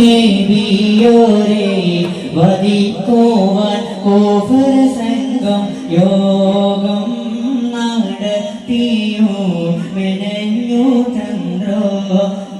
നബിയോരെ വധിക്കുവാൻ coffer സംഘം യോഗം നടത്തിയോ? മെനഞ്ഞു തന്ത്രോ?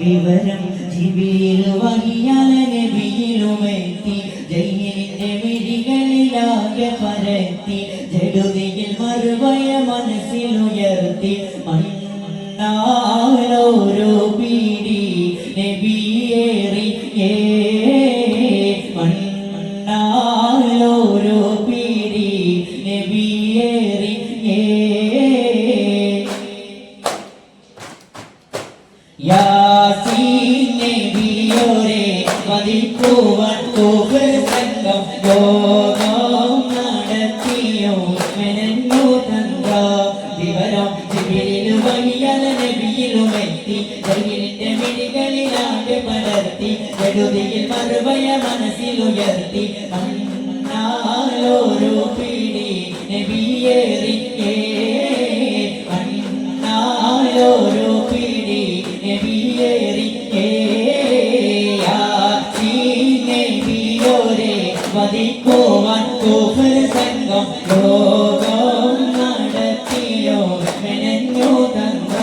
വിവരം ജിബിയിൽ വഹിയാല നബിയിലുമെത്തി. ജയിലിന്റെ മിഴികളിലാകെ പരത്തി. ജടുതിയിൽ മറുപയ മനസ്സിലുയർത്തി പടർത്തി ജടുതിയിൽ മറുപയ മനസ്സിലുയർത്തി മണ്ണാലോരോ പീടി നബിയേറി നബിയോരെ വധിക്കുവാൻ കോഫർ സംഘം യോഗം നടത്തിയോ? മെനഞ്ഞു തന്ത്ര?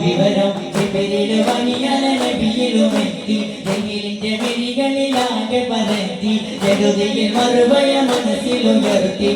വിവരം ജിബിലിൽ വണിയല നബിയിലുമെത്തി ജയിലിന്റെ മിഴികളിലാകെ പരത്തി. ജഗതിയിൽ മറുപയ മനസ്സിലുയർത്തി.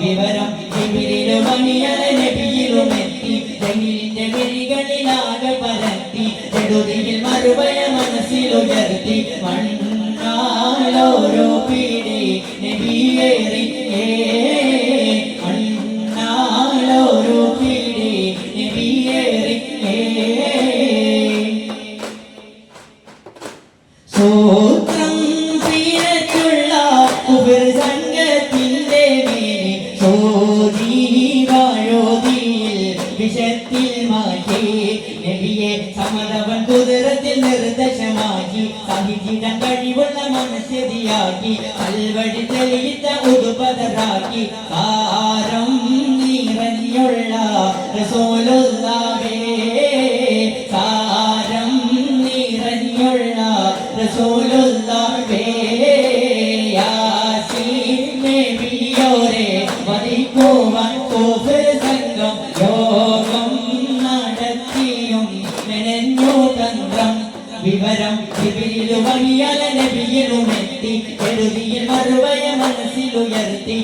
വിവരം ജിബിലിലു മണിയല നബിയിലും എത്തി. ജമീലിന്റെ മിഴികളിലാകെ പരത്തി. ജടുതിയിൽ മറുപയ മനസ്സിലുയർത്തി. മണ്ണാലോരോ നിർദ്ദേശമാക്കി സഹിച്ചിടം കഴിവുള്ള മനസ്സെതിയാക്കി കൽവഴി തെളിയിച്ച ഉടുപതറാക്കി കാരം നിറഞ്ഞുള്ള റസൂലുള്ളാഹേ സാരം നിറഞ്ഞുള്ള നബിയോരെ വധിക്കുവാൻ കോഫർ സംഘം യോഗം നടത്തിയും മെനഞ്ഞു തന്ത്രം വിവരം ജിബിലിലു വഴിയല നബിയിലും എത്തി. എഴുതിയിൽ മനസ്സിലുയർത്തി. മനസ്സിലുയർത്തി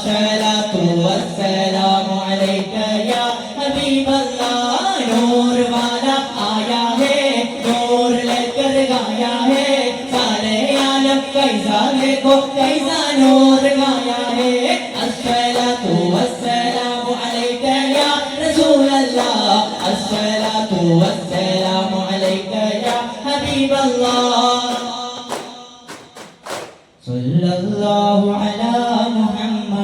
والصلاة والسلام عليك يا حبيب الله نور والا آیا ہے نور لے کر گایا ہے سارے عالم کیسا دیکھو کیسا نور گایا ہے الصلاة والسلام عليك يا رسول الله الصلاة والسلام عليك يا حبيب الله صلى الله على محمد